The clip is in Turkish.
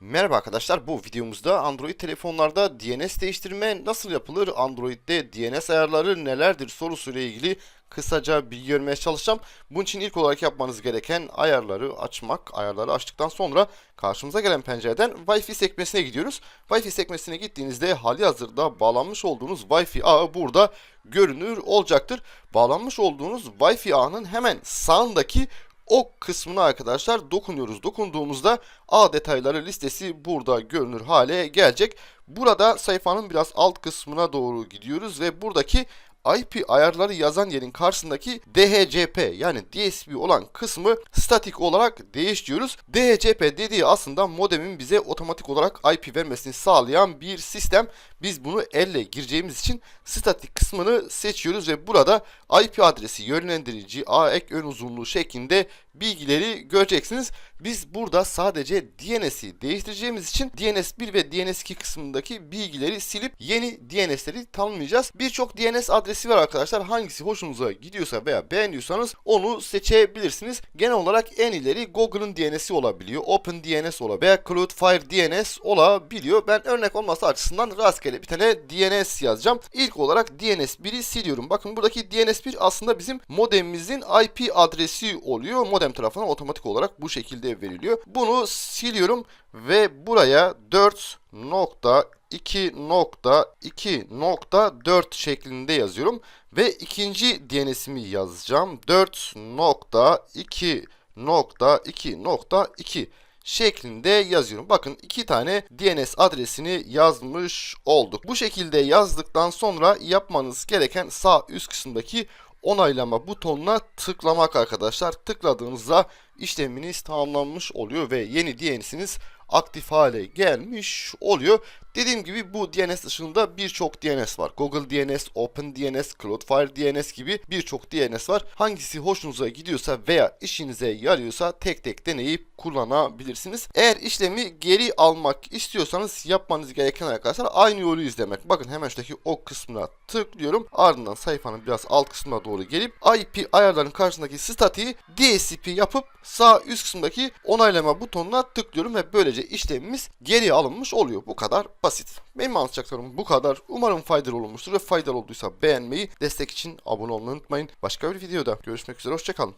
Merhaba arkadaşlar bu videomuzda Android telefonlarda DNS değiştirme nasıl yapılır Android'de DNS ayarları nelerdir sorusuyla ilgili kısaca bilgi vermeye çalışacağım. Bunun için ilk olarak yapmanız gereken ayarları açmak. Ayarları açtıktan sonra karşımıza gelen pencereden Wi-Fi sekmesine gidiyoruz. Wi-Fi sekmesine gittiğinizde hali hazırda bağlanmış olduğunuz Wi-Fi ağı burada görünür olacaktır. Bağlanmış olduğunuz Wi-Fi ağının hemen sağındaki o kısmına arkadaşlar dokunuyoruz. Dokunduğumuzda ağ detayları listesi burada görünür hale gelecek. Burada sayfanın biraz alt kısmına doğru gidiyoruz ve buradaki IP ayarları yazan yerin karşısındaki DHCP yani DSP olan kısmı statik olarak değiş diyoruz. DHCP dediği aslında modemin bize otomatik olarak IP vermesini sağlayan bir sistem. Biz bunu elle gireceğimiz için statik kısmını seçiyoruz ve burada IP adresi, yönlendirici, ağ ek ön uzunluğu şeklinde bilgileri göreceksiniz. Biz burada sadece DNS'i değiştireceğimiz için DNS1 ve DNS2 kısmındaki bilgileri silip yeni DNS'leri tanımlayacağız. Birçok DNS adresi var arkadaşlar. Hangisi hoşunuza gidiyorsa veya beğeniyorsanız onu seçebilirsiniz. Genel olarak en ileri Google'ın DNS'i olabiliyor. OpenDNS olabiliyor veya Cloudflare DNS olabiliyor. Ben örnek olması açısından rastgele bir tane DNS yazacağım. İlk olarak DNS1'i siliyorum. Bakın buradaki DNS1 aslında bizim modemimizin IP adresi oluyor. Modem tarafından otomatik olarak bu şekilde veriliyor. Bunu siliyorum ve buraya 4.2.2.4 şeklinde yazıyorum. Ve ikinci DNS'imi yazacağım. 4.2.2.2 şeklinde yazıyorum. Bakın iki tane DNS adresini yazmış olduk. Bu şekilde yazdıktan sonra yapmanız gereken sağ üst kısımdaki onaylama butonuna tıklamak arkadaşlar. Tıkladığınızda işleminiz tamamlanmış oluyor ve yeni DNS'iniz aktif hale gelmiş oluyor. Dediğim gibi bu DNS dışında birçok DNS var. Google DNS, OpenDNS, Cloudflare DNS gibi birçok DNS var. Hangisi hoşunuza gidiyorsa veya işinize yarıyorsa tek tek deneyip kullanabilirsiniz. Eğer işlemi geri almak istiyorsanız yapmanız gereken arkadaşlar aynı yolu izlemek. Bakın hemen şuradaki ok kısmına tıklıyorum. Ardından sayfanın biraz alt kısmına doğru gelip IP ayarların karşısındaki statiği DSCP yapıp sağ üst kısımdaki onaylama butonuna tıklıyorum ve böylece işlemimiz geri alınmış oluyor. Bu kadar basit. Benim anlatacaklarım bu kadar. Umarım faydalı olmuştur ve faydalı olduysa beğenmeyi, destek için abone olmayı unutmayın. Başka bir videoda görüşmek üzere. Hoşçakalın.